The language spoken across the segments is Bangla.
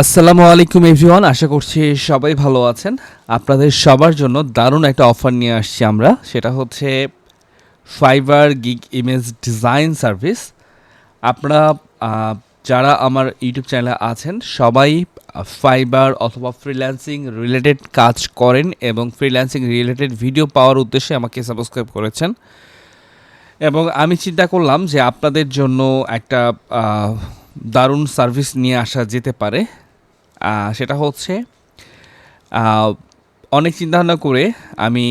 আসসালামু আলাইকুম এভরিওয়ান, আশা করছি সবাই ভালো আছেন। আপনাদের সবার জন্য দারুণ একটা অফার নিয়ে আসছি আমরা। সেটা হচ্ছে Fiverr gig image design service আপনারা যারা আমার ইউটিউব চ্যানেলে আছেন, সবাই ফাইবার অথবা ফ্রিল্যান্সিং রিলেটেড কাজ করেন এবং ফ্রিল্যান্সিং রিলেটেড ভিডিও পাওয়ার উদ্দেশ্যে আমাকে সাবস্ক্রাইব করেছেন। এবং আমি চিন্তা করলাম যে আপনাদের জন্য একটা দারুণ সার্ভিস নিয়ে আসা যেতে পারে। সেটা হচ্ছে অনেক চিন্তাভাবনা করে আমি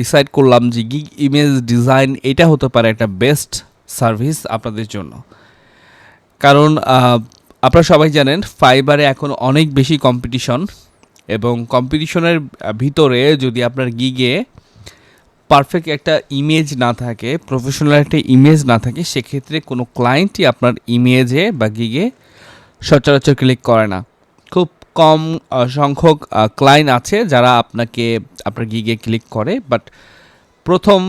ডিসাইড করলাম যে গিগ ইমেজ ডিজাইন এটা হতে পারে একটা বেস্ট সার্ভিস আপনাদের জন্য। কারণ আপনারা সবাই জানেন ফাইবারে এখন অনেক বেশি কম্পিটিশন এবং কম্পিটিশনের ভিতরে যদি আপনার গিগে পারফেক্ট একটা ইমেজ না থাকে প্রফেশনাল একটা ইমেজ না থাকে, সেক্ষেত্রে কোনো ক্লায়েন্টই আপনার ইমেজে বা গিগে সচরাচর ক্লিক করে না। খুব কম সংখ্যক ক্লায়েন্ট আছে যারা আপনাকে, আপনার গিগে ক্লিক করে। বাট প্রথম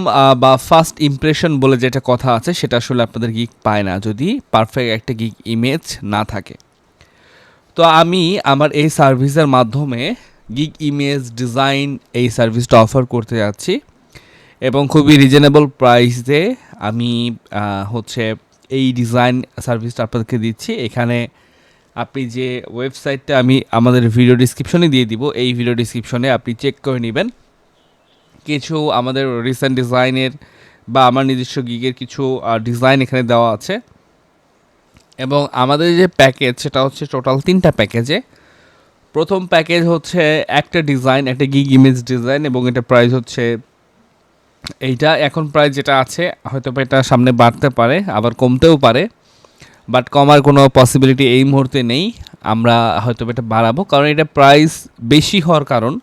বা ফার্স্ট ইমপ্রেশন বলে যেটা কথা আছে, সেটা আসলে আপনাদের গিগ পায় না যদি পারফেক্ট একটা গিগ ইমেজ না থাকে। তো আমি আমার এই সার্ভিসের মাধ্যমে গিগ ইমেজ ডিজাইন এই সার্ভিসটা অফার করতে যাচ্ছি। এবং খুবই রিজনেবল প্রাইসে আমি হচ্ছে এই ডিজাইন সার্ভিসটা আপনাদেরকে দিচ্ছি। এখানে আপনি যে ওয়েবসাইটটা আমি আমাদের ভিডিও ডিসক্রিপশনে দিয়ে দিব, এই ভিডিও ডিসক্রিপশনে আপনি চেক করে নেবেন। কিছু আমাদের রিসেন্ট ডিজাইনের বা আমার নিজস্ব গিগের কিছু ডিজাইন এখানে দেওয়া আছে। এবং আমাদের যে প্যাকেজ সেটা হচ্ছে টোটাল তিনটা প্যাকেজে প্রথম প্যাকেজ হচ্ছে একটা ডিজাইন একটা গিগ ইমেজ ডিজাইন এবং এটা প্রাইস হচ্ছে এইটা। এখন প্রাইস যেটা আছে হয়তো এটা সামনে বাড়তে পারে, আবার কমতেও পারে। বাট কমার কোনো পসিবিলিটি এই মুহূর্তে নেই। আমরা হয়তো এটা বাড়াবো, কারণ এটা প্রাইস বেশি হওয়ার কারণ।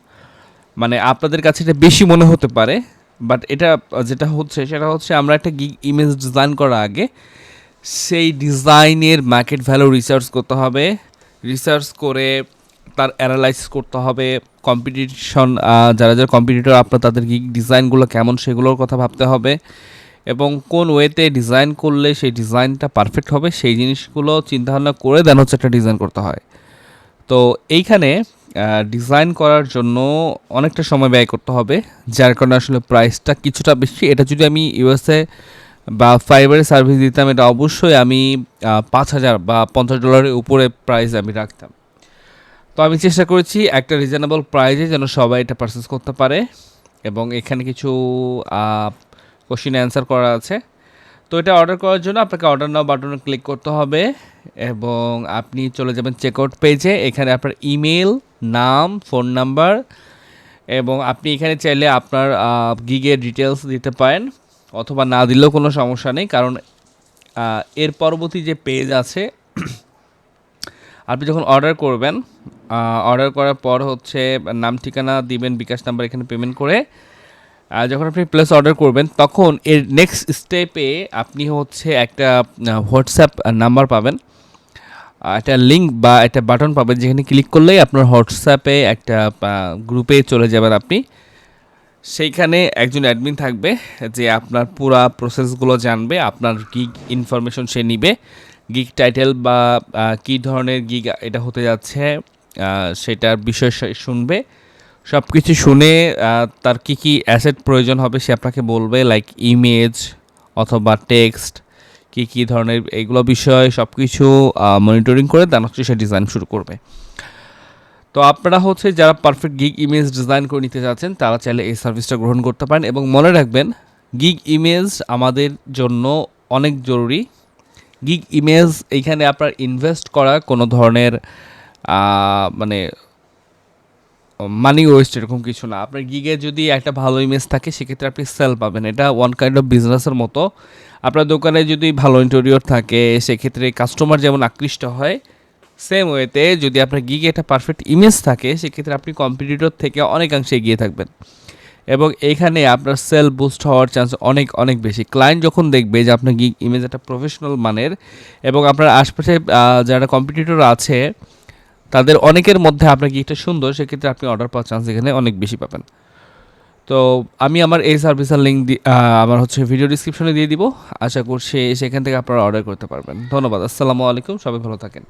মানে আপনাদের কাছে এটা বেশি মনে হতে পারে বাট এটা যেটা হচ্ছে সেটা হচ্ছে আমরা একটা গিগ ইমেজ ডিজাইন করার আগে সেই ডিজাইনের মার্কেট ভ্যালু রিসার্চ করতে হবে। রিসার্চ করে তার অ্যানালাইস করতে হবে। কম্পিটিশন যারা যারা কম্পিটিটর আপনার তাদের গিগ ডিজাইনগুলো কেমন সেগুলোর কথা ভাবতে হবে। এবং কোন ওয়েতে ডিজাইন করলে সেই ডিজাইনটা পারফেক্ট হবে, সেই জিনিসগুলো চিন্তাভাবনা করে দেন হচ্ছে একটা ডিজাইন করতে হয়। তো এইখানে ডিজাইন করার জন্য অনেকটা সময় ব্যয় করতে হবে, যার কারণে আসলে প্রাইসটা কিছুটা বেশি। এটা যদি আমি ইউএসএ বা ফাইবারে সার্ভিস দিতাম, এটা অবশ্যই আমি পাঁচ হাজার বা পঞ্চাশ ডলারের উপরে প্রাইস আমি রাখতাম। তো আমি চেষ্টা করেছি একটা রিজনেবল প্রাইজে যেন সবাই এটা পারচেস করতে পারে এবং এখানে কিছু কোশ্চিন অ্যান্সার করা আছে। তো এটা অর্ডার করার জন্য আপনাকে অর্ডার নাও বাটনে ক্লিক করতে হবে এবং আপনি চলে যাবেন চেকআউট পেজে এখানে আপনার ইমেল নাম ফোন নাম্বার এবং আপনি এখানে চাইলে আপনার গিগের ডিটেলস দিতে পারেন অথবা না দিলেও কোনো সমস্যা নেই কারণ এর পরবর্তী যে পেজ আছে, আপনি যখন অর্ডার করবেন অর্ডার করার পর হচ্ছে নাম ঠিকানা দিবেন বিকাশ নাম্বার এখানে পেমেন্ট করে। যখন আপনি প্লেস অর্ডার করবেন, তখন এর নেক্সট স্টেপে আপনি হচ্ছে একটা হোয়াটসঅ্যাপ নাম্বার পাবেন। একটা লিঙ্ক বা একটা বাটন পাবেন, যেখানে ক্লিক করলেই আপনার হোয়াটসঅ্যাপে একটা গ্রুপে চলে যাবেন আপনি। সেইখানে একজন অ্যাডমিন থাকবে যে আপনার পুরা প্রসেসগুলো জানবে, আপনার গিগ ইনফরমেশন সে নিবে। গিগ টাইটেল বা কী ধরনের গিগ এটা হতে যাচ্ছে সেটার বিষয় শুনবে। সব কিছু শুনে তার কী কী অ্যাসেট প্রয়োজন হবে সে আপনাকে বলবে লাইক ইমেজ অথবা টেক্সট কী কী ধরনের এইগুলো বিষয় সব কিছু মনিটরিং করে দেন হচ্ছে সে ডিজাইন শুরু করবে। তো আপনারা হচ্ছে যারা পারফেক্ট গিগ ইমেজ ডিজাইন করে নিতে চাচ্ছেন তারা চাইলে এই সার্ভিসটা গ্রহণ করতে পারেন এবং মনে রাখবেন গিগ ইমেজ আমাদের জন্য অনেক জরুরি। গিগ ইমেজ এইখানে আপনার ইনভেস্ট করা কোনো ধরনের মানে মানি ওয়েস্ট এরকম কিছু না। আপনার গিগে যদি একটা ভালো ইমেজ থাকে, সেক্ষেত্রে আপনি সেল পাবেন। এটা ওয়ান কাইন্ড অফ বিজনেসের মতো। আপনার দোকানে যদি ভালো ইন্টেরিয়র থাকে, সেক্ষেত্রে কাস্টমার যেমন আকৃষ্ট হয় সেম ওয়েতে যদি আপনার গিগে একটা পারফেক্ট ইমেজ থাকে, সেক্ষেত্রে আপনি কম্পিটিটর থেকে অনেকাংশে এগিয়ে থাকবেন। এবং এখানে আপনার সেল বুস্ট হওয়ার চান্স অনেক অনেক বেশি। ক্লায়েন্ট যখন দেখবে যে আপনার গিগ ইমেজ একটা প্রফেশনাল মানের, এবং আপনার আশপাশে যারা কম্পিটিটর আছে তাদের অনেকের মধ্যে আপনার গিফটটা সুন্দর, সেক্ষেত্রে আপনি অর্ডার পাওয়ার চান্স এখানে অনেক বেশি পাবেন। তো আমি আমার এই সার্ভিসের লিঙ্ক আমার হচ্ছে ভিডিও ডিসক্রিপশনে দিয়ে দিব। আশা করছি সেখান থেকে আপনারা অর্ডার করতে পারবেন। ধন্যবাদ, আসসালামু আলাইকুম, সবাই ভালো থাকেন।